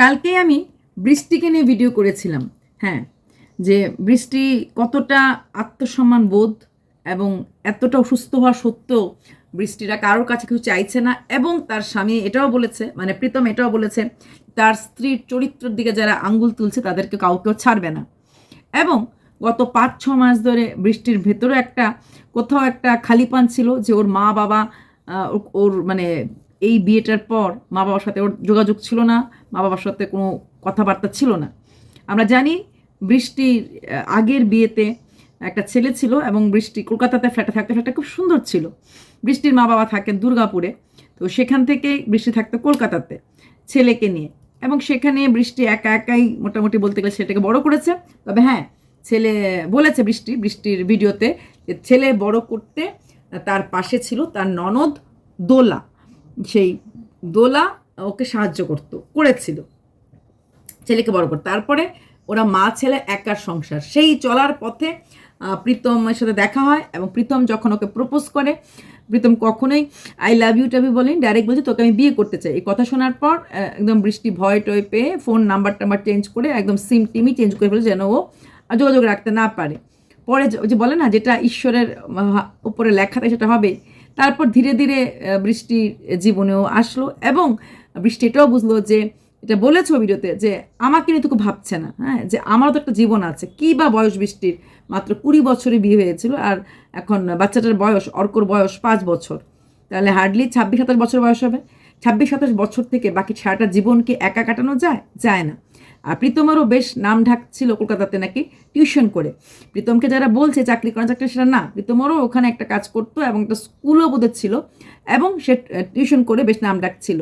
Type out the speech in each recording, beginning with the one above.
কালকেই আমি বৃষ্টিকে নিয়ে ভিডিও করেছিলাম হ্যাঁ যে বৃষ্টি কতটা আত্মসম্মান বোধ এবং এতটা অসুস্থ হওয়া সত্ত্বেও বৃষ্টিরা কারোর কাছে কিছু চাইছে না এবং তার স্বামী এটাও বলেছে মানে প্রীতম এটাও বলেছে, তার স্ত্রীর চরিত্রের দিকে যারা আঙ্গুল তুলছে তাদেরকে কাউকেও ছাড়বে না। এবং গত পাঁচ, ছ মাস ধরে বৃষ্টির ভেতরে একটা কোথাও একটা খালিপান ছিল যে ওর মা বাবা ওর মানে এই বিয়েটার পর মা বাবার সাথে ওর যোগাযোগ ছিল না মা বাবার সাথে কোনো কথাবার্তা ছিল না। আমরা জানি বৃষ্টির আগের বিয়েতে একটা ছেলে ছিল এবং বৃষ্টি কলকাতাতে ফ্ল্যাটে থাকতে ফ্ল্যাটটা খুব সুন্দর ছিল। বৃষ্টির মা বাবা থাকেন দুর্গাপুরে, তো সেখান থেকে বৃষ্টি থাকতো কলকাতাতে ছেলেকে নিয়ে। এবং সেখানে বৃষ্টি একা একাই মোটামুটি বলতে গেলে ছেলেটাকে বড় করেছে। তবে হ্যাঁ ছেলে বলেছে বৃষ্টি, বৃষ্টির ভিডিওতে যে ছেলে বড় করতে তার পাশে ছিল তার ননদ দোলা। সেই দোলা ওকে সাহায্য করতো, করেছিল। ছেলেকে বড় করতে। তারপরে ওরা মা, ছেলে একার সংসার। সেই চলার পথে প্রীতমের সাথে দেখা হয় এবং প্রীতম যখন ওকে প্রপোজ করে, প্রীতম কখনোই আই লাভ ইউ টাবি বলেন ডাইরেক্ট বলছে, তোকে আমি বিয়ে করতে চাই। এই কথা শোনার পর একদম বৃষ্টি ভয় টয় পেয়ে ফোন নাম্বার টাম্বার চেঞ্জ করে একদম সিম টিমই চেঞ্জ করে ফেলে যেন ও যোগাযোগ রাখতে না পারে। পরে যে- বলে না, যেটা ঈশ্বরের উপরে লেখাতে সেটা হবে তারপর ধীরে ধীরে আহ, বৃষ্টির জীবনেও আসলো এবং বৃষ্টি এটাও বুঝলো যে এটা বলেছ ভিডিওতে যে আমাকে নিয়ে তো ভাবছে না হ্যাঁ? যে আমারও তো একটা জীবন আছে। কী বা বয়স বৃষ্টির? মাত্র কুড়ি বছরে বিয়ে হয়েছিল আর এখন বাচ্চাটার বয়স অর্কর বয়স পাঁচ বছর। তাহলে হার্ডলি ছাব্বিশ সাতাশ বছর বয়স হবে। ছাব্বিশ সাতাশ বছর থেকে বাকি সারাটা জীবনকে একা কাটানো যায়? যায় না। আর প্রীতমেরও বেশ নাম ঢাক ছিল কলকাতাতে নাকি টিউশন করে। প্রীতমকে যারা বলছে চাকরি করা চাকরি সেটা না, প্রীতমেরও ওখানে একটা কাজ করতো এবং একটা স্কুলও বোধহয় ছিল এবং সে টিউশন করে বেশ নাম ডাক ছিল।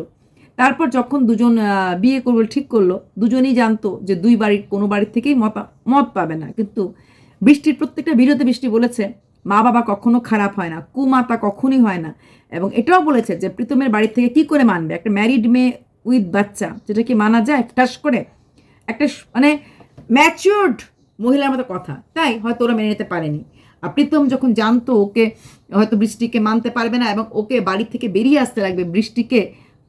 তারপর যখন দুজন বিয়ে করবে ঠিক করল, দুজনেই জানতো যে দুই বাড়ির, কোনো বাড়ির থেকেই মতা মত পাবে না। কিন্তু বৃষ্টির প্রত্যেকটা ভিডিওতে বৃষ্টি বলেছে মা বাবা কখনো খারাপ হয় না, কুমাতা কখনই হয় না। এবং এটাও বলেছে যে প্রীতমের বাড়ি থেকে কি করে মানবে? একটা ম্যারিড মেয়ে উইথ বাচ্চা, যেটা কি মানা যায়? ঠাস করে একটা মানে ম্যাচিওর্ড মহিলার মতো কথা। তাই হয়তো ওরা মেনে নিতে পারেনি। আর প্রীতম যখন জানতো ওকে, হয়তো বৃষ্টিকে মানতে পারবে না এবং ওকে বাড়ি থেকে বেরিয়ে আসতে লাগবে বৃষ্টিকে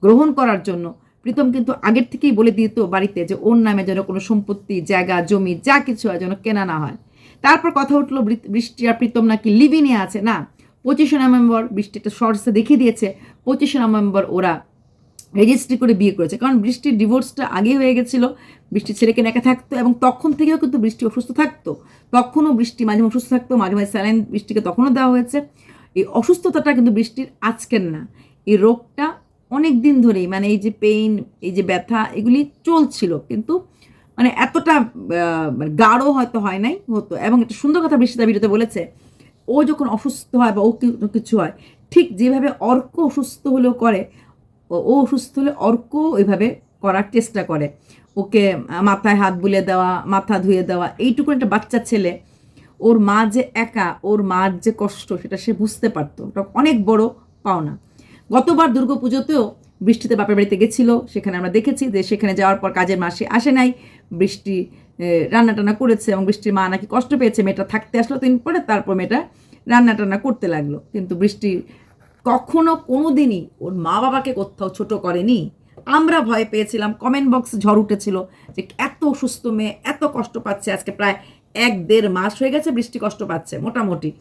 গ্রহণ করার জন্য, প্রীতম কিন্তু আগের থেকেই বলে দিত বাড়িতে যে ওর নামে যেন কোনো সম্পত্তি, জায়গা, জমি, যা কিছু হয় যেন কেনা না হয়। তারপর কথা উঠল বৃষ্টি আর প্রীতম নাকি লিভিনে আছে। না, পঁচিশে নভেম্বর বৃষ্টিটা শর্টসে দেখিয়ে দিয়েছে। পঁচিশে নভেম্বর ওরা রেজিস্ট্রি করে বিয়ে করেছে। কারণ বৃষ্টির ডিভোর্সটা আগে হয়ে গেছিল বৃষ্টি ছেলেকে নেকে থাকতো এবং তখন থেকেও কিন্তু বৃষ্টি অসুস্থ থাকতো। তখনও বৃষ্টি মাঝে মাঝে অসুস্থ থাকতো, মাঝে মাঝে স্যালাইন বৃষ্টিকে তখনও দেওয়া হয়েছে। এই অসুস্থতাটা কিন্তু বৃষ্টির আজকের না। এই রোগটা অনেক দিন ধরেই মানে এই যে পেইন এই যে ব্যথা, এগুলি চলছিল। কিন্তু মানে এতটা গাঢ় হয়তো হয় নাই, হতো। এবং একটা সুন্দর কথা বৃষ্টিতা ভিডিওতে বলেছে, ও যখন অসুস্থ হয় বা ও কিছু হয়, ঠিক যেভাবে অর্ক অসুস্থ হলেও করে ও- অসুস্থ হলে অর্ক ওইভাবে করার চেষ্টা করে। ওকে মাথায় হাত বুলিয়ে দেওয়া, মাথা ধুয়ে দেওয়া এইটুকু একটা বাচ্চা ছেলে, ওর মা যে একা, ওর মার যে কষ্ট, সেটা সে বুঝতে পারতো। ওটা অনেক বড় পাওনা। গতবার দুর্গা পুজোতেও বৃষ্টিতে বাপের বাড়িতে গেছিল, সেখানে আমরা দেখেছি যে সেখানে যাওয়ার পর কাজের মাসে আসে নাই। বৃষ্টি রান্না টান্না করেছে এবং বৃষ্টির মা নাকি কষ্ট পেয়েছে, মেয়েটা থাকতে আসলো তিন পরে, তারপর মেয়েটা রান্না টান্না করতে লাগল। কিন্তু বৃষ্টি কখনো কোনো দিনই ওর মা বাবাকে কোথাও ছোট করেনি। আমরা ভয় পেয়েছিলাম। কমেন্ট বক্স ঝড় উঠেছিল যে এত অসুস্থ মেয়ে, এত কষ্ট পাচ্ছে, আজকে প্রায় এক দেড় মাস হয়ে গেছে বৃষ্টি কষ্ট পাচ্ছে মোটামুটি।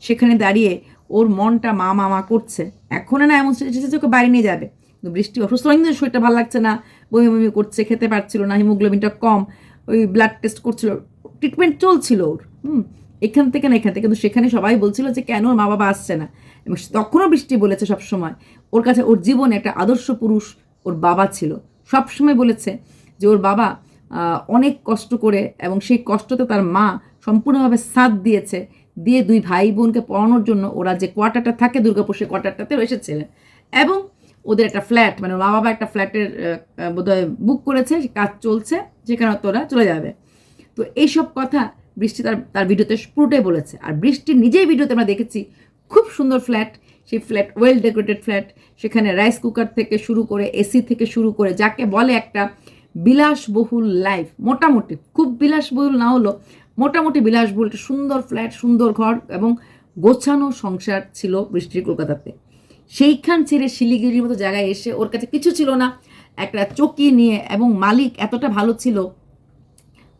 সেখানে দাঁড়িয়ে ওর মনটা মা মামা করছে। এখন না এমন এসেছে ওকে বাইরে নিয়ে যাবে। কিন্তু বৃষ্টি অসুস্থ অনেকদিন শরীরটা ভালো লাগছে না। বমি বমি করছে, খেতে পারছিল না, হিমোগ্লোবিনটা কম, ওই ব্লাড টেস্ট করছিল। ট্রিটমেন্ট চলছিল ওর, হুম। এখান থেকে না এখান থেকে। কিন্তু সেখানে সবাই বলছিল যে কেন ওর মা বাবা আসছে না। এবং তখনও বৃষ্টি বলেছে সবসময়। ওর কাছে ওর জীবনে একটা আদর্শ পুরুষ ওর বাবা ছিল। সবসময় বলেছে যে ওর বাবা অনেক কষ্ট করে এবং সেই কষ্টতে তার মা সম্পূর্ণভাবে সাথ দিয়েছে, দিয়ে দুই ভাই বোনকে পড়ানোর জন্য ওরা যে কোয়ার্টারটা থাকে দুর্গাপুর, সেই কোয়ার্টারটাতেও এসেছিলেন। এবং ওদের একটা ফ্ল্যাট মানে মা বাবা একটা ফ্ল্যাটের বোধহয় বুক করেছে কাজ চলছে, যেখানে তোরা চলে যাবে। তো এইসব কথা বৃষ্টি তার তার ভিডিওতে পুরোটাই বলেছে। আর বৃষ্টি নিজেই ভিডিওতে আমরা দেখেছি খুব সুন্দর ফ্ল্যাট সেই ফ্ল্যাট ওয়েল ডেকোরেটেড ফ্ল্যাট সেখানে রাইস কুকার থেকে শুরু করে এসি থেকে শুরু করে যাকে বলে একটা বিলাসবহুল লাইফ মোটামুটি, খুব বিলাসবহুল না হলো মোটামুটি বিলাসবহুল সুন্দর ফ্ল্যাট সুন্দর ঘর এবং গোছানো সংসার ছিল বৃষ্টির কলকাতাতে। সেইখান ছেড়ে শিলিগুড়ির মতো জায়গায় এসে ওর কাছে কিছু ছিল না, একটা চকি নিয়ে এবং মালিক এতটা ভালো ছিল,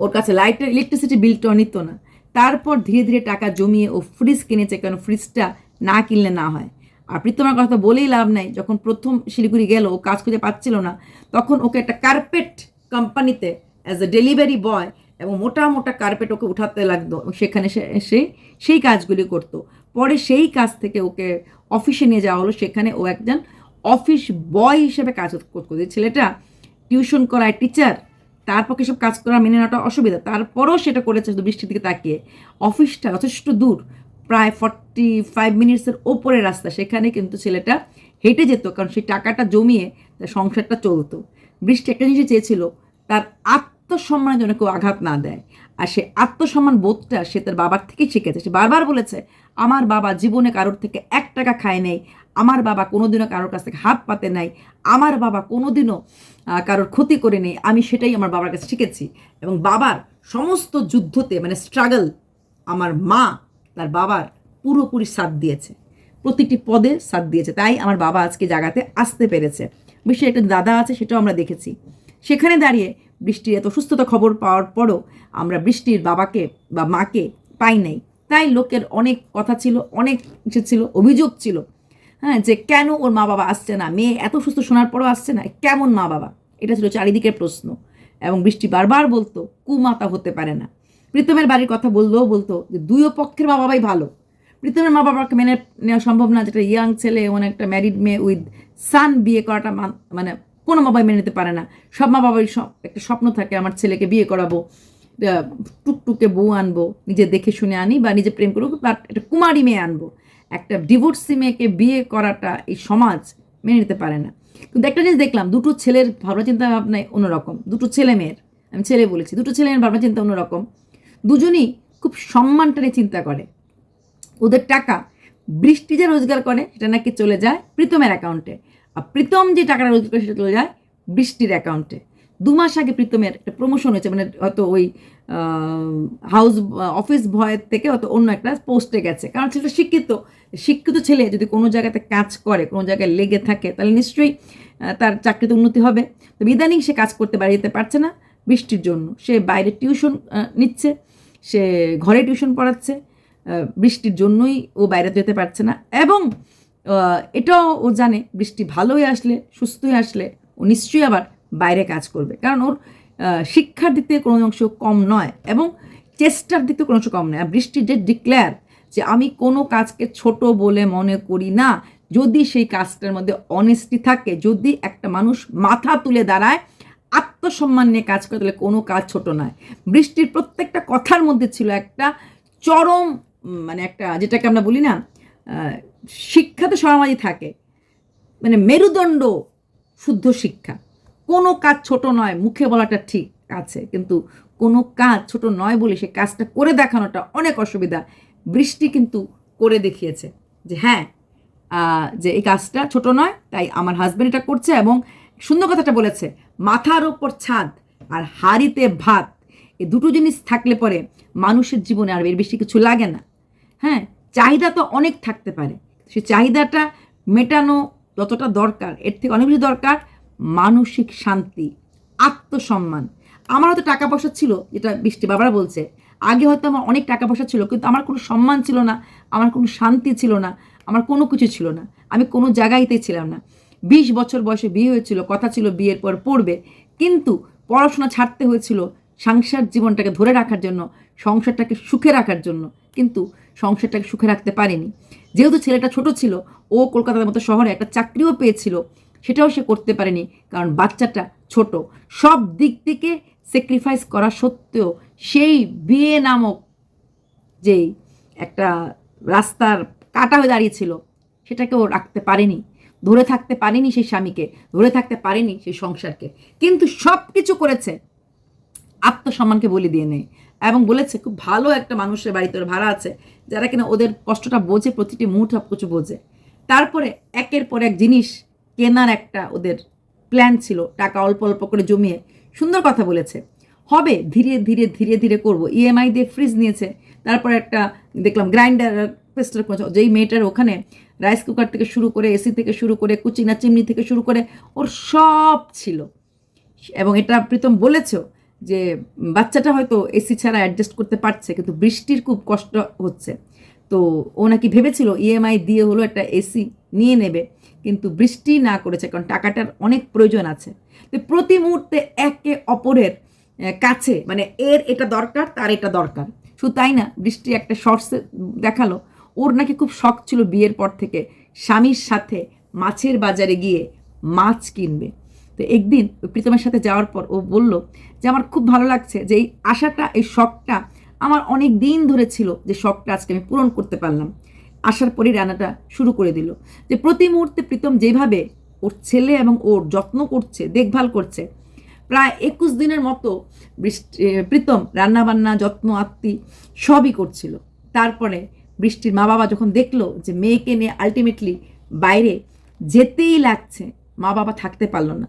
ওর কাছে লাইটের ইলেকট্রিসিটি বিলটাও নিত না। তারপর ধীরে ধীরে টাকা জমিয়ে ও ফ্রিজ কিনেছে কারণ ফ্রিজটা না কিনলে না হয়। আর প্রীতমার কথা তো বলেই লাভ নাই। যখন প্রথম শিলিগুড়ি গেল, ও কাজ খুঁজে পাচ্ছিল না। তখন ওকে একটা কার্পেট কোম্পানিতে অ্যাজ এ ডেলিভারি বয় এবং মোটা মোটা কার্পেট ওকে উঠাতে লাগতো। সেখানে সে সেই কাজগুলি করতো। পরে সেই কাজ থেকে ওকে অফিসে নিয়ে যাওয়া হলো। সেখানে ও একজন অফিস বয় হিসেবে কাজ করতো ছেলেটা টিউশন করায় টিচার তার পক্ষে সব কাজ করা মেনে নেওয়াটা অসুবিধা? তারপরেও সেটা করেছে শুধু বৃষ্টির দিকে তাকিয়ে। অফিসটা যথেষ্ট দূর, প্রায় ফর্টি ফাইভ মিনিটসের ওপরে রাস্তা। সেখানে কিন্তু ছেলেটা হেঁটে যেত, কারণ সেই টাকাটা জমিয়ে তার সংসারটা চলতো। বৃষ্টি একটা জিনিস চেয়েছিল, তার আত্মসম্মানের জন্য কেউ আঘাত না দেয়। আর সে আত্মসম্মান বোধটা সে তার বাবার থেকেই শিখেছে। সে বারবার বলেছে, আমার বাবা জীবনে কারোর থেকে এক টাকা খায় নেই, আমার বাবা কোনোদিনও কারোর কাছ থেকে হাত পাতে নাই, আমার বাবা কোনোদিনও কারোর ক্ষতি করে নেই। আমি সেটাই আমার বাবার কাছে শিখেছি। এবং বাবার সমস্ত যুদ্ধতে মানে স্ট্রাগল আমার মা তার বাবার পুরোপুরি সাথ দিয়েছে। প্রতিটি পদে সাথ দিয়েছে। তাই আমার বাবা আজকে জায়গাতে আসতে পেরেছে। বিশ্বের একটা দাদা আছে, সেটাও আমরা দেখেছি। সেখানে দাঁড়িয়ে বৃষ্টির এত সুস্থতা খবর পাওয়ার পরও আমরা বৃষ্টির বাবাকে বা মাকে পাই নাই। তাই লোকের অনেক কথা ছিল, অনেক কিছু ছিল, অভিযোগ ছিল হ্যাঁ যে কেন ওর মা বাবা আসছে না? মেয়ে এত সুস্থ শোনার পরও আসছে না? কেমন মা বাবা? এটা ছিল চারিদিকের প্রশ্ন এবং বৃষ্টি বারবার বলতো, কুমাতা হতে পারে না। প্রীতমের বাড়ির কথা বললেও বলতো যে দুইও পক্ষের মা বাবাই ভালো। প্রীতমের মা বাবাকে মেনে নেওয়া সম্ভব না যেটা ইয়াং ছেলে, এমন একটা ম্যারিড মেয়ে উইথ সান বিয়ে করাটা মানে কোনো মা বাবাই মেনে নিতে পারে না। সব মা বাবারই সব, একটা স্বপ্ন থাকে, আমার ছেলেকে বিয়ে করাবো টুকটুকে বউ আনব, নিজে দেখে শুনে আনি বা নিজে প্রেম করব বাট একটা কুমারী মেয়ে আনব। একটা ডিভোর্সি মেয়েকে বিয়ে করাটা এই সমাজ মেনে নিতে পারে না। কিন্তু একটা জিনিস দেখলাম, দুটো ছেলের ভাবনা চিন্তা ভাবনায় অন্যরকম, দুটো ছেলে মেয়ের, আমি ছেলে বলেছি, দুটো ছেলে মেয়ের ভাবনা চিন্তা অন্যরকম। দুজনই খুব সম্মানটা নিয়ে চিন্তা করে। ওদের টাকা বৃষ্টি যে রোজগার করে সেটা নাকি চলে যায় প্রীতমের অ্যাকাউন্টে আর প্রীতম যে টাকাটা রোজগার সেটা চলে যায় বৃষ্টির অ্যাকাউন্টে দু মাস আগে প্রীতমের একটা প্রমোশন হয়েছে মানে হয়তো ওই হাউস অফিস ভয়ের থেকে হয়তো অন্য একটা পোস্টে গেছে। কারণ সেটা শিক্ষিত শিক্ষিত ছেলে যদি কোনো জায়গাতে কাজ করে, কোনো জায়গায় লেগে থাকে, তাহলে নিশ্চয়ই তার চাকরিতে উন্নতি হবে। তো ইদানিং সে কাজ করতে বাড়ি যেতে পারছে না বৃষ্টির জন্য। সে বাইরে টিউশন নিচ্ছে, সে ঘরে টিউশন পড়াচ্ছে বৃষ্টির জন্যই ও বাইরে যেতে পারছে না। এবং এটাও ও জানে, বৃষ্টি ভালোই আসলে, সুস্থই আসলে, ও নিশ্চয়ই আবার বাইরে কাজ করবে। কারণ ওর শিক্ষার দিক থেকে কোনো অংশ কম নয় এবং চেষ্টার দিক থেকে কোনো অংশ কম নয়। আর বৃষ্টি যে ডিক্লেয়ার যে আমি কোনো কাজকে ছোট বলে মনে করি না, যদি সেই কাজটার মধ্যে অনেস্টি থাকে, যদি একটা মানুষ মাথা তুলে দাঁড়ায়, আত্মসম্মান নিয়ে কাজ করে, তাহলে কোনো কাজ ছোট নয়। বৃষ্টির প্রত্যেকটা কথার মধ্যে ছিল একটা চরম মানে একটা যেটাকে আমরা বলি না শিক্ষা তো সমাজই থাকে। মানে মেরুদণ্ড শুদ্ধ শিক্ষা। কোনো কাজ ছোট নয়, মুখে বলাটা ঠিক আছে, কিন্তু কোনো কাজ ছোট নয় বলে সে কাজটা করে দেখানোটা অনেক অসুবিধা। বৃষ্টি কিন্তু করে দেখিয়েছে যে হ্যাঁ যে এই কাজটা ছোট নয়, তাই আমার হাজব্যান্ড এটা করছে এবং সুন্দর কথাটা বলেছে, মাথার ওপর ছাদ আর হাড়িতে ভাত এই দুটো জিনিস থাকলে পরে মানুষের জীবনে আর এর বেশি কিছু লাগে না। হ্যাঁ চাহিদা তো অনেক থাকতে পারে। সেই চাহিদাটা মেটানো যতটা দরকার, এর থেকে অনেক বেশি দরকার মানসিক শান্তি, আত্মসম্মান। আমার হয়তো টাকা পয়সা ছিল, যেটা বৃষ্টি বাবারা বলছে। আগে হয়তো আমার অনেক টাকা পয়সা ছিল, কিন্তু আমার কোনো সম্মান ছিল না, আমার কোনো শান্তি ছিল না, আমার কোনো কিছু ছিল না। আমি কোনো জায়গায়তেই ছিলাম না। বিশ বছর বয়সে বিয়ে হয়েছিল, কথা ছিল বিয়ের পর পড়বে, কিন্তু পড়াশোনা ছাড়তে হয়েছিল সংসার জীবনটাকে ধরে রাখার জন্য, সংসারটাকে সুখে রাখার জন্য। কিন্তু সংসারটাকে সুখে রাখতে পারেনি। যেহেতু ছেলেটা ছোট ছিল, ও কলকাতার মতো শহরে একটা চাকরিও পেয়েছিল, সেটাও সে করতে পারেনি কারণ বাচ্চাটা ছোট। সব দিক থেকে স্যাক্রিফাইস করা সত্ত্বেও সেই বিয়ে নামক যেই একটা রাস্তার কাটা হয়ে দাঁড়িয়েছিল, সেটাকে ও রাখতে পারেনি। ধরে থাকতে পারেনি সেই স্বামীকে, ধরে থাকতে পারেনি সেই সংসারকে। কিন্তু সব কিছু করেছে আত্মসম্মানকে বলি দিয়ে নেই। এবং বলেছে, খুব ভালো একটা মানুষের বাড়িতে ওর ভাড়া আছে, যারা কিনা ওদের কষ্টটা বোঝে, প্রতিটি মুহূর্ত সব কিছু বোঝে। তারপরে একের পর এক জিনিস কেনার একটা ওদের প্ল্যান ছিল, টাকা অল্প অল্প করে জমিয়ে। সুন্দর কথা বলেছে। হবে ধীরে ধীরে ধীরে ধীরে করব। ইএমআই দিয়ে ফ্রিজ নিয়েছে, তারপরে একটা দেখলাম গ্রাইন্ডার পেস্টার যেই মেয়েটার ওখানে রাইস কুকার থেকে শুরু করে এসি থেকে শুরু করে, কুচিনা, চিমনি থেকে শুরু করে, ওর সব ছিল। এবং এটা প্রীতম বলেছেও যে বাচ্চাটা হয়তো এসি ছাড়া অ্যাডজাস্ট করতে পারছে, কিন্তু বৃষ্টির খুব কষ্ট হচ্ছে। তো ও নাকি ভেবেছিল ইএমআই দিয়ে হলো একটা এসি নিয়ে নেবে, কিন্তু বৃষ্টি না করেছে, কারণ টাকাটার অনেক প্রয়োজন আছে। তো প্রতি মুহূর্তে একে অপরের কাছে মানে এর এটা দরকার, তার এটা দরকার। শুধু তাই না, বৃষ্টি একটা শর্টসে দেখাল। ওর নাকি খুব শখ ছিল বিয়ের পর থেকে স্বামীর সাথে মাছের বাজারে গিয়ে মাছ কিনবে। তো একদিন ওই প্রীতমের সাথে যাওয়ার পর ও বলল যে আমার খুব ভালো লাগছে যে এই আশাটা, এই শখটা আমার অনেক দিন ধরে ছিল যে শখটা আজকে আমি পূরণ করতে পারলাম। আসার পরই রান্নাটা শুরু করে দিল। যে প্রতি মুহূর্তে প্রীতম যেভাবে ওর ছেলে এবং ওর যত্ন করছে, দেখভাল করছে, প্রায় একুশ দিনের মতো বৃষ্টি প্রীতম রান্নাবান্না, যত্ন, আত্মি সবই করছিল। তারপরে বৃষ্টির মা বাবা যখন দেখল যে মেয়েকে নিয়ে আলটিমেটলি বাইরে যেতেই লাগছে মা বাবা থাকতে পারল না।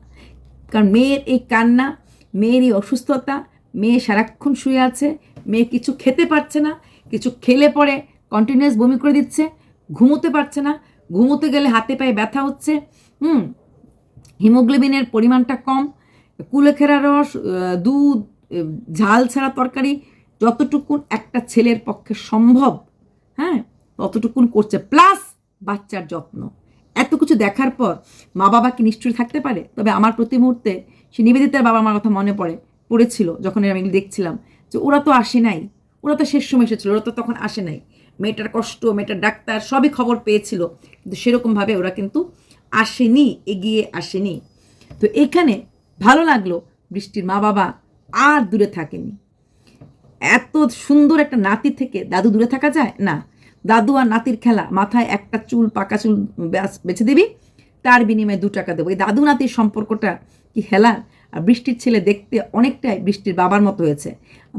কারণ মেয়ের এই কান্না, মেয়ের এই অসুস্থতা, মেয়ে সারাক্ষণ শুয়ে আছে, মেয়ে কিছু খেতে পারছে না, কিছু খেলে পরে কন্টিনিউয়াস বমি করে দিচ্ছে, ঘুমোতে পারছে না, ঘুমোতে গেলে হাতে পায়ে ব্যথা হচ্ছে, হুম, হিমোগ্লোবিনের পরিমাণটা কম, কুলেখেরা রস দুধ ঝাল ছাড়া তরকারি যতটুকুন একটা ছেলের পক্ষে সম্ভব হ্যাঁ ততটুকুন করছে প্লাস বাচ্চার যত্ন। এত কিছু দেখার পর মা বাবা কি নিশ্চয়ই থাকতে পারে? তবে আমার প্রতি মুহূর্তে সে নিবেদিতার বাবা মার কথা মনে পড়ে, পড়েছিল যখন আমি দেখছিলাম যে ওরা তো আসে নাই। ওরা তো শেষ সময় এসেছিল, ওরা তো তখন আসে নাই। মেয়েটার কষ্ট, মেয়েটার ডাক্তার সবই খবর পেয়েছিল, কিন্তু সেরকমভাবে ওরা কিন্তু আসেনি, এগিয়ে আসেনি। তো এখানে ভালো লাগল বৃষ্টির মা বাবা আর দূরে থাকেনি। এত সুন্দর একটা নাতি থেকে দাদু দূরে থাকা যায়? না দাদু আর নাতির খেলা, মাথায় একটা চুল, পাকা চুল বেছে দিবি, তার বিনিময়ে দু টাকা দেবো। এই দাদু নাতির সম্পর্কটা কি হেলার আর বৃষ্টির ছেলে দেখতে অনেকটাই বৃষ্টির বাবার মতো হয়েছে।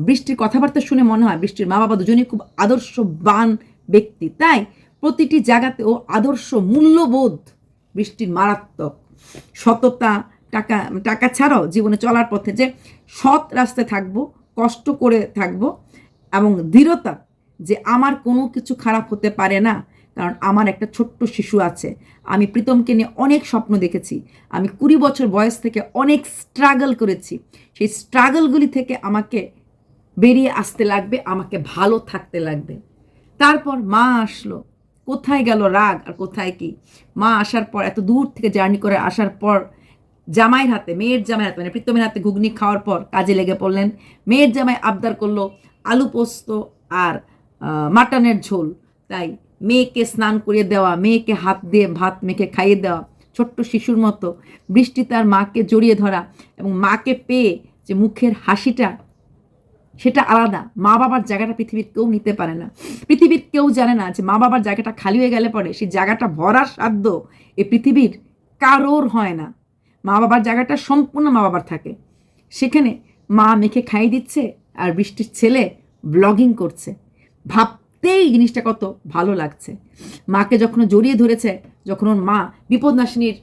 বৃষ্টির কথাবার্তা শুনে মনে হয় বৃষ্টির মা বাবা দুজনেই খুব আদর্শবান ব্যক্তি। তাই প্রতিটি জায়গাতে ও আদর্শ মূল্যবোধ বৃষ্টির মারাত্মক। সততা, টাকা টাকা ছাড়াও জীবনে চলার পথে যে সৎ রাস্তায় থাকব, কষ্ট করে থাকব এবং দৃঢ়তা যে আমার কোনো কিছু খারাপ হতে পারে না। কারণ আমার একটা ছোট্ট শিশু আছে। আমি প্রীতমকে নিয়ে অনেক স্বপ্ন দেখেছি। আমি কুড়ি বছর বয়স থেকে অনেক স্ট্রাগল করেছি। সেই স্ট্রাগলগুলি থেকে আমাকে বেরিয়ে আসতে লাগবে, আমাকে ভালো থাকতে লাগবে। তারপর মা আসলো। কোথায় গেল রাগ আর কোথায় কি? মা আসার পর, এত দূর থেকে জার্নি করে আসার পর, জামাইয়ের হাতে, মেয়ের জামাইয়ের হাতে মানে প্রীতমের হাতে ঘুগনি খাওয়ার পর কাজে লেগে পড়লেন। মেয়ের জামাই আবদার করল, আলু পোস্ত আর মাটনের ঝোল। তাই মেয়েকে স্নান করিয়ে দেওয়া, মেয়েকে হাত দিয়ে ভাত মেখে খাইয়ে দেওয়া, ছোট্ট শিশুর মতো বৃষ্টি তার মাকে জড়িয়ে ধরা এবং মাকে পেয়ে যে মুখের হাসিটা, সেটা আলাদা। মা বাবার জায়গাটা পৃথিবীর কেউ নিতে পারে না। পৃথিবীর কেউ জানে না যে মা বাবার জায়গাটা খালি হয়ে গেলে পরে সেই জায়গাটা ভরার সাধ্য এ পৃথিবীর কারোর হয় না। মা বাবার জায়গাটা সম্পূর্ণ মা বাবার থাকে। সেখানে মা মেখে খাইয়ে দিচ্ছে আর বৃষ্টির ছেলে ব্লগিং করছে। ভাবতেই জিনিসটা কত ভালো লাগছে। মাকে যখন জড়িয়ে ধরেছে যখন ওর মা বিপদনাশিনীর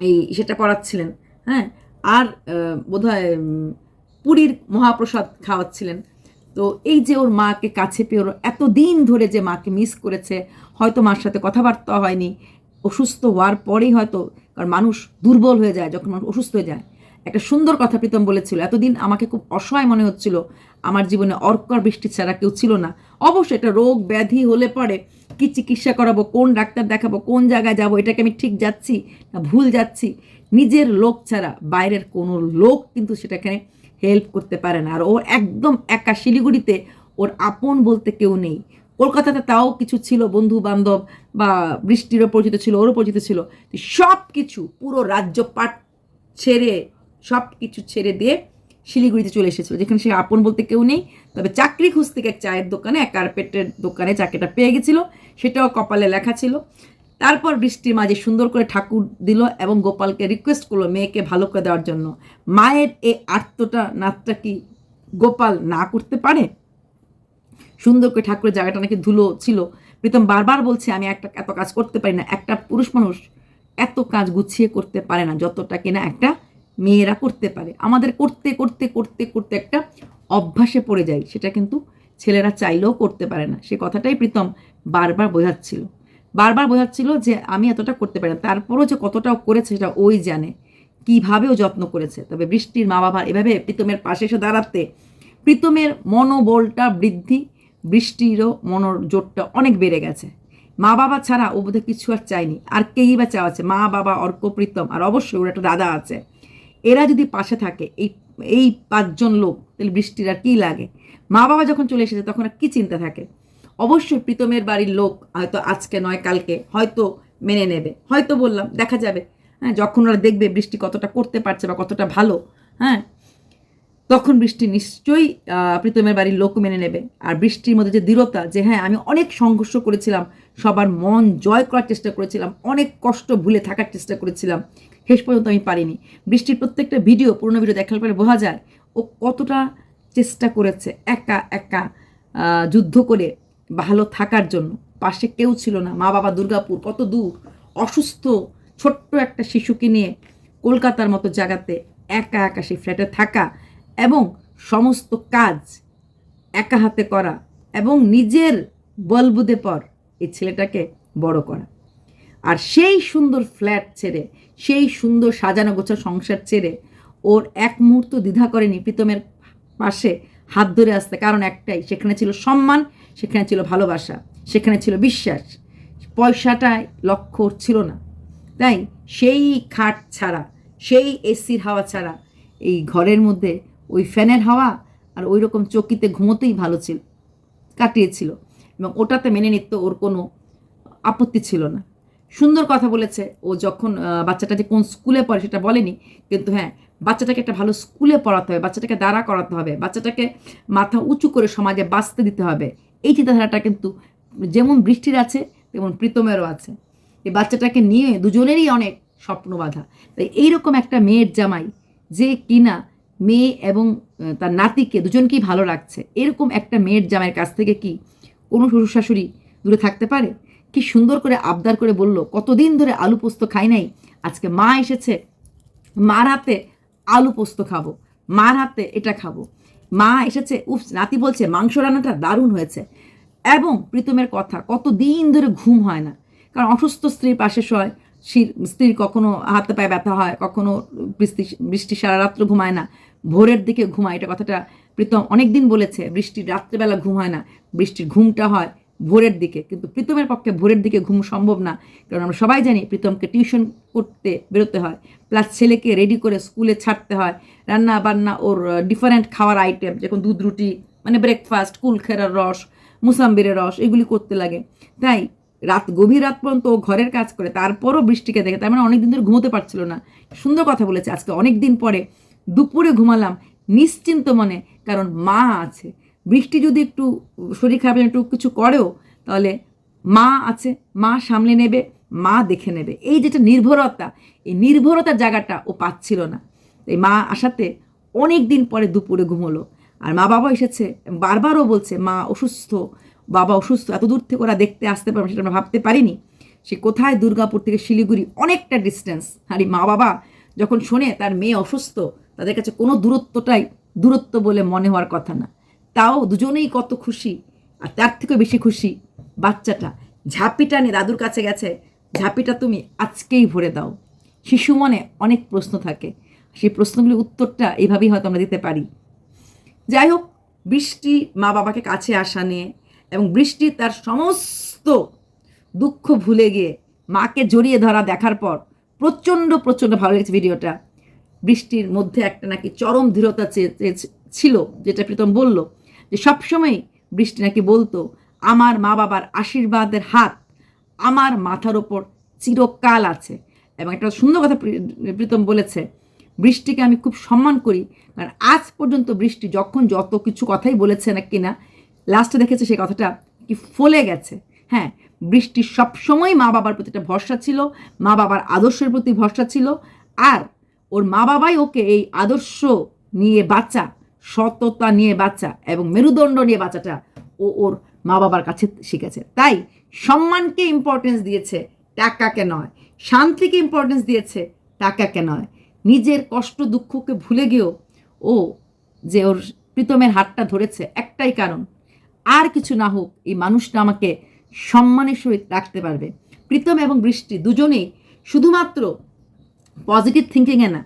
এই সেটা করাচ্ছিলেন হ্যাঁ আর আহ, বোধহয় উম, পুরীর মহাপ্রসাদ খাওয়াচ্ছিলেন তো এই যে ওর মাকে কাছে পেয়ে ওর এতদিন ধরে যে মাকে মিস করেছে হয়তো মার সাথে কথাবার্তা হয়নি অসুস্থ হওয়ার পরেই হয়তো কারণ মানুষ দুর্বল হয়ে যায় যখন মানুষ অসুস্থ হয়ে যায়। একটা সুন্দর কথা প্রীতম বলেছিল এতদিন আমাকে খুব অসহায় মনে হচ্ছিল আমার জীবনে অর্কর বৃষ্টি ছাড়া কেউ ছিল না। অবশ্যই এটা রোগ ব্যাধি হলে পরে কি চিকিৎসা করাবো, কোন ডাক্তার দেখাবো, কোন জায়গায় যাব, এটাকে আমি ঠিক যাচ্ছি না ভুল যাচ্ছি? নিজের লোক ছাড়া বাইরের কোনো লোক কিন্তু সেটাকে হেল্প করতে পারে না। আর ওর একদম একা শিলিগুড়িতে ওর আপন বলতে কেউ নেই। কলকাতাতে তাও কিছু ছিল বন্ধু বান্ধব বা বৃষ্টিরও পরিচিত ছিল, ওরও পরিচিত ছিল। সব কিছু পুরো রাজ্য পাট ছেড়ে সব কিছু ছেড়ে দিয়ে শিলিগুড়িতে চলে এসেছিল, যেখানে সে আপন বলতে কেউ নেই, তবে চাকরি খুঁজতে এক চায়ের দোকানে, এক কার্পেটের দোকানে চাকরিটা পেয়ে গেছিল, সেটাও কপালে লেখা ছিল। তারপর বৃষ্টির মাঝে সুন্দর করে ঠাকুর দিল এবং গোপালকে রিকোয়েস্ট করল মেয়েকে ভালো করে দেওয়ার জন্য। মায়ের এই আর্তটা, নাচটা কি গোপাল না করতে পারে? সুন্দর করে ঠাকুরের জায়গাটা নাকি ধুলো ছিল। প্রীতম বারবার বলছে, আমি একটা, এত কাজ করতে পারি না, একটা পুরুষ মানুষ এত কাজ গুছিয়ে করতে পারে না, যতটা কিনা একটা মেয়েরা করতে পারে। আমাদের করতে করতে করতে করতে একটা অভ্যাসে পড়ে যায় সেটা কিন্তু ছেলেরা চাইলেও করতে পারে না। সে কথাটাই প্রীতম বারবার বোঝাচ্ছিল। বারবার বোঝাচ্ছিল যে আমি এতটা করতে পারি না। তারপরও যে কতটাও করেছে সেটা ওই জানে। কীভাবেও যত্ন করেছে? তবে বৃষ্টির মা বাবার এভাবে প্রীতমের পাশে এসে দাঁড়াতে প্রীতমের মনোবলটা বৃদ্ধি, বৃষ্টিরও মনোজোরটা অনেক বেড়ে গেছে। মা বাবা ছাড়া ও বোধহয় কিছু আর চায়নি। আর কেই বা চাওয়া আছে মা, বাবা, অর্ক, প্রীতম। আর অবশ্যই ওর একটা দাদা আছে। এরা যদি পাশে থাকে, এই এই পাঁচজন লোক, তাহলে বৃষ্টির আর কী লাগে? মা বাবা যখন চলে এসেছে, তখন আর কী চিন্তা থাকে? অবশ্যই প্রীতমের বাড়ির লোক হয়তো আজকে নয়, কালকে হয়তো মেনে নেবে। হয়তো বললাম, দেখা যাবে। হ্যাঁ যখন ওরা দেখবে বৃষ্টি কতটা করতে পারছে বা কতটা ভালো হ্যাঁ তখন বৃষ্টি নিশ্চয়ই প্রীতমের বাড়ির লোক মেনে নেবে। আর বৃষ্টির মধ্যে যে দৃঢ়তা, যে হ্যাঁ আমি অনেক সংঘর্ষ করেছিলাম, সবার মন জয় করার চেষ্টা করেছিলাম, অনেক কষ্ট ভুলে থাকার চেষ্টা করেছিলাম শেষ পর্যন্ত আমি পারিনি। বৃষ্টির প্রত্যেকটা ভিডিও, পুরনো ভিডিও দেখার পরে বোঝা যায় ও কতটা চেষ্টা করেছে একা একা যুদ্ধ করে ভালো থাকার জন্য। পাশে কেউ ছিল না। মা বাবা দুর্গাপুর কত দূর, অসুস্থ, ছোট্ট একটা শিশুকে নিয়ে কলকাতার মতো জায়গাতে একা একা সেই ফ্ল্যাটে থাকা এবং সমস্ত কাজ একা হাতে করা এবং নিজের বলবুদে পর এই ছেলেটাকে বড় করা। আর সেই সুন্দর ফ্ল্যাট ছেড়ে সেই সুন্দর সাজানো গোছা সংসার ছেড়ে ওর এক মুহূর্ত দ্বিধা করেনি প্রীতমের পাশে হাত ধরে আসতে। কারণ একটাই, সেখানে ছিল সম্মান, সেখানে ছিল ভালোবাসা, সেখানে ছিল বিশ্বাস। পয়সাটায় লক্ষ্য ছিল না। তাই সেই খাট ছাড়া, সেই এসির হাওয়া ছাড়া, এই ঘরের মধ্যে ওই ফ্যানের হাওয়া আর ওই রকম চকিতে ঘুমোতেই ভালো ছিল, কাটিয়েছিল। এবং ওটাতে মেনে নিত ওর কোনো আপত্তি ছিল না। সুন্দর কথা বলেছে। ও যখন বাচ্চাটা যে কোন স্কুলে পড়ে সেটা বলেনি, কিন্তু হ্যাঁ বাচ্চাটাকে একটা ভালো স্কুলে পড়াতে হবে, বাচ্চাটাকে দাঁড়া করাতে হবে, বাচ্চাটাকে মাথা উঁচু করে সমাজে বাঁচতে দিতে হবে। এই চিন্তাধারাটা কিন্তু যেমন বৃষ্টির আছে, তেমন প্রীতমেরও আছে। এই বাচ্চাটাকে নিয়ে দুজনেরই অনেক স্বপ্ন বাঁধা। তাই এইরকম একটা মেয়ের জামাই, যে কিনা মেয়ে এবং তার নাতিকে দুজনকেই ভালো রাখছে, এরকম একটা মেয়ের জামাইয়ের কাছ থেকে কি কোনো শ্বশুর শাশুড়ি দূরে থাকতে পারে? কি সুন্দর করে আবদার করে বলল, কতদিন ধরে আলু পোস্ত খাই নাই? আজকে মা এসেছে, মার হাতে আলু পোস্ত খাব, মার হাতে এটা খাব। মা এসেছে, উফ, নাতি বলছে মাংস রান্নাটা দারুণ হয়েছে। এবং প্রীতমের কথা, কতদিন ধরে ঘুম হয় না। কারণ অসুস্থ স্ত্রীর পাশে শোয় স্ত্রীর কখনো হাতে পায়ে ব্যথা হয়, কখনো বৃষ্টি বৃষ্টি সারা রাত্র ঘুমায় না, ভোরের দিকে ঘুমায়। এটা কথাটা প্রীতম অনেক দিন বলেছে, বৃষ্টির রাত্রেবেলা ঘুম হয় না। বৃষ্টির ঘুমটা হয় ভোরের দিকে। কিন্তু প্রীতমের পক্ষে ভোরের দিকে ঘুম সম্ভব না। কারণ আমরা সবাই জানি প্রীতমকে টিউশন করতে বেরোতে হয়। প্লাস ছেলেকে রেডি করে স্কুলে ছাড়তে হয়। রান্না বান্না ওর ডিফারেন্ট খাওয়ার আইটেম যেমন দুধ, রুটি মানে ব্রেকফাস্ট কুলখেরার রস মুসাম্বিরের রস, এগুলি করতে লাগে। তাই রাত, গভীর রাত পর্যন্ত ও ঘরের কাজ করে, তারপরও বৃষ্টিকে দেখে তার মানে অনেকদিন ধরে ঘুমোতে পারছিল না। সুন্দর কথা বলেছে, আজকে অনেক দিন পরে দুপুরে ঘুমালাম নিশ্চিন্ত মনে, কারণ মা আছে। বৃষ্টি যদি একটু, শরীর খারাপ একটু কিছু করেও, তাহলে মা আছে, মা সামলে নেবে, মা দেখে নেবে। এই যেটা নির্ভরতা, এই নির্ভরতার জায়গাটা ও পাচ্ছিল না। এই মা আসাতে অনেক দিন পরে দুপুরে ঘুমোলো। আর মা বাবা এসেছে, বারবারও বলছে, মা অসুস্থ, বাবা অসুস্থ, এত দূর থেকে ওরা দেখতে আসতে পারবে সেটা আমরা ভাবতে পারিনি। সে কোথায়? দুর্গাপুর থেকে শিলিগুড়ি, অনেকটা ডিস্টেন্স আর এই মা বাবা যখন শোনে, তার মেয়ে অসুস্থ, তাদের কাছে কোনো দূরত্বটাই, দূরত্ব বলে মনে হওয়ার কথা না। তাও দুজনেই কত খুশি, আর তার থেকেও বেশি খুশি বাচ্চাটা। ঝাঁপিটা নিয়ে দাদুর কাছে গেছে, ঝাঁপিটা তুমি আজকেই ভরে দাও। শিশু মনে অনেক প্রশ্ন থাকে, সেই প্রশ্নগুলির উত্তরটা এইভাবেই হয়তো আমরা দিতে পারি। যাই হোক, বৃষ্টি মা বাবাকে কাছে আসা নিয়ে এবং বৃষ্টি তার সমস্ত দুঃখ ভুলে গিয়ে মাকে জড়িয়ে ধরা দেখার পর প্রচণ্ড প্রচণ্ড ভালো লেগেছে ভিডিওটা। বৃষ্টির মধ্যে একটা নাকি চরম দৃঢ়তা ছিল, যেটা প্রীতম বলল যে সবসময় বৃষ্টি নাকি বলতো, আমার মা বাবার আশীর্বাদের হাত আমার মাথার ওপর চিরকাল আছে। এবং একটা সুন্দর কথা প্রীতম বলেছে, বৃষ্টিকে আমি খুব সম্মান করি, কারণ আজ পর্যন্ত বৃষ্টি যখন যত কিছু কথাই বলেছে না কিনা লাস্টে দেখেছে সেই কথাটা কি ফলে গেছে। হ্যাঁ বৃষ্টির সবসময় মা বাবার প্রতি একটা ভরসা ছিল, মা বাবার আদর্শের প্রতি ভরসা ছিল, আর ওর মা বাবাই ওকে এই আদর্শ নিয়ে বাঁচা সততা নিয়ে বাচ্চা এবং মেরুদণ্ড নিয়ে বাচ্চাটা ও ওর মা বাবার কাছে শিখেছে। তাই সম্মানকে ইম্পর্টেন্স দিয়েছে টাকাকে নয়, শান্তিকে ইম্পর্টেন্স দিয়েছে টাকাকে নয়। নিজের কষ্ট দুঃখকে ভুলে গিয়েও ও যে ওর প্রীতমের হাতটা ধরেছে একটাই কারণ, আর কিছু না হোক এই মানুষটা আমাকে সম্মানের সহিত রাখতে পারবে। প্রীতম এবং বৃষ্টি দুজনেই শুধুমাত্র পজিটিভ থিঙ্কিংয়ে না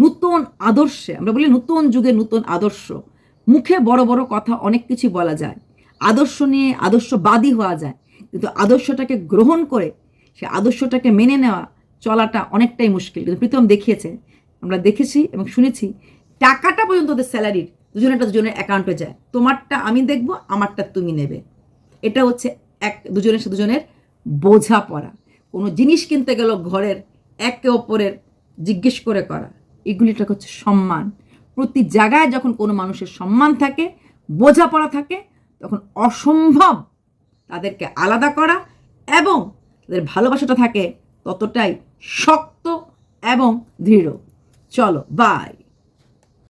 নূতন আদর্শে, আমরা বলি নতুন যুগে নতুন আদর্শ। মুখে বড় বড় কথা অনেক কিছু বলা যায়। আদর্শ নিয়ে আদর্শবাদী হওয়া যায়। কিন্তু আদর্শটাকে গ্রহণ করে, সে আদর্শটাকে মেনে নেওয়া চলাটা অনেকটাই মুশকিল। কিন্তু প্রীতম দেখিয়েছে, আমরা দেখেছি এবং শুনেছি, টাকাটা পর্যন্ত ওদের স্যালারির দুজনেরটা দুজনের অ্যাকাউন্টে যায়। তোমারটা আমি দেখব, আমারটা তুমি নেবে। এটা হচ্ছে এক, দুজনের সাথে দুজনের বোঝাপড়া। কোনো জিনিস কিনতে গেল ঘরের একে অপরের জিজ্ঞেস করে করা। এগুলিটা হচ্ছে সম্মান। প্রতি জায়গায় যখন কোনো মানুষের সম্মান থাকে, বোঝাপড়া থাকে, তখন অসম্ভব তাদেরকে আলাদা করা এবং তাদের ভালোবাসাটা থাকে ততটাই শক্ত এবং দৃঢ়। চলো বাই